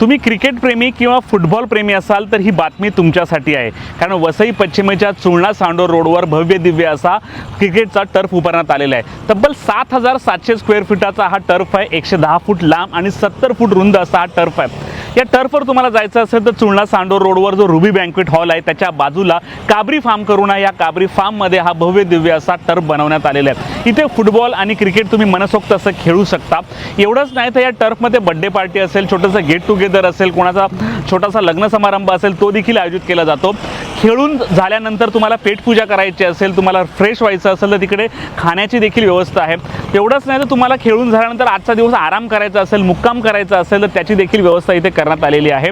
तुम्ही क्रिकेट प्रेमी किंवा फुटबॉल प्रेमी असाल तर ही बातमी तुमच्यासाठी आहे. कारण वसई पश्चिमेच्या चुळणा सांडोर रोडवर भव्य दिव्य असा क्रिकेटचा टर्फ उभारण्यात आलेला आहे. तब्बल सात हजार सातशे स्क्वेअर फुटाचा हा टर्फ आहे. एकशे दहा फूट लांब आणि सत्तर फूट रुंद असा हा टर्फ आहे. या टर्फवर तुम्हाला जायचं असेल तर चुळणा सांडोर रोडवर जो रुबी बँक्वेट हॉल आहे त्याच्या बाजूला काबरी फार्म करून या काबरी फार्ममध्ये हा भव्य दिव्य असा टर्फ बनवण्यात आलेला आहे. इथे फुटबॉल आणि क्रिकेट तुम्ही मनसोक्त असं खेळू शकता. एवढंच नाही तर या टर्फमध्ये बड्डे पार्टी असेल छोटंसं गेट टुगेदर असेल कोणाचा छोटासा लग्न समारंभ असेल तो देखील आयोजित केला जातो. खेळून झाल्यानंतर तुम्हाला पेटपूजा करायची असेल तुम्हाला फ्रेश व्हायचं असेल तर तिकडे खाण्याची देखील व्यवस्था आहे. एवढंच नाही तर तुम्हाला खेळून झाल्यानंतर आजचा दिवस आराम करायचा असेल मुक्काम करायचा असेल तर त्याची देखील व्यवस्था इथे करण्यात आलेली आहे.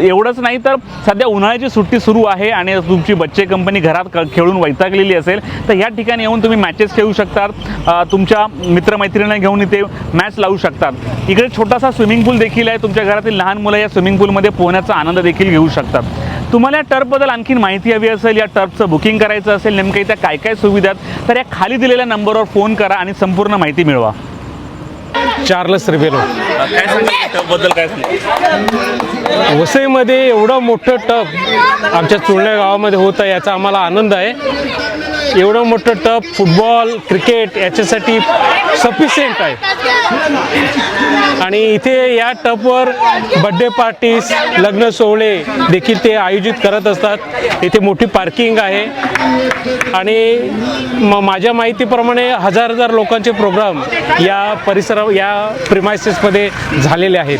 एवढंच नाही तर सध्या उन्हाळ्याची सुट्टी सुरू आहे आणि तुमची बच्चे कंपनी घरात खेळून वैतागलेली असेल तर या ठिकाणी येऊन तुम्ही मॅचेस खेळू शकतात. तुमच्या मित्रमैत्रिणींना घेऊन इथे मॅच लावू शकतात. इकडे छोटासा स्विमिंग पूल देखील आहे तुमच्या घरातील लहान मुलं या स्विमिंग पूलमध्ये पोहण्याचा आनंद देखील घेऊ शकतात. तुम्हाला या टर्फबद्दल आणखीन माहिती हवी असेल या टर्फचं बुकिंग करायचं असेल नेमकं इथं काय काय सुविधा आहेत तर या खाली दिलेल्या नंबरवर फोन करा आणि संपूर्ण माहिती मिळवा. चार्लस रिव्हेलो काय सांगा? टर्फबद्दल काय सांगा? वसईमध्ये एवढं मोठं टप आमच्या चुळण्या गावामध्ये होतं याचा आम्हाला आनंद आहे. एवढं मोठं टप फुटबॉल क्रिकेट याच्यासाठी सफिशियंट आहे. आणि इथे या टपवर बड्डे पार्टीज लग्न सोहळे देखील ते आयोजित करत असतात. इथे मोठी पार्किंग आहे. आणि म माझ्या माहितीप्रमाणे हजार हजार लोकांचे प्रोग्राम या परिसरा या प्रिमायसेसमध्ये झालेले आहेत.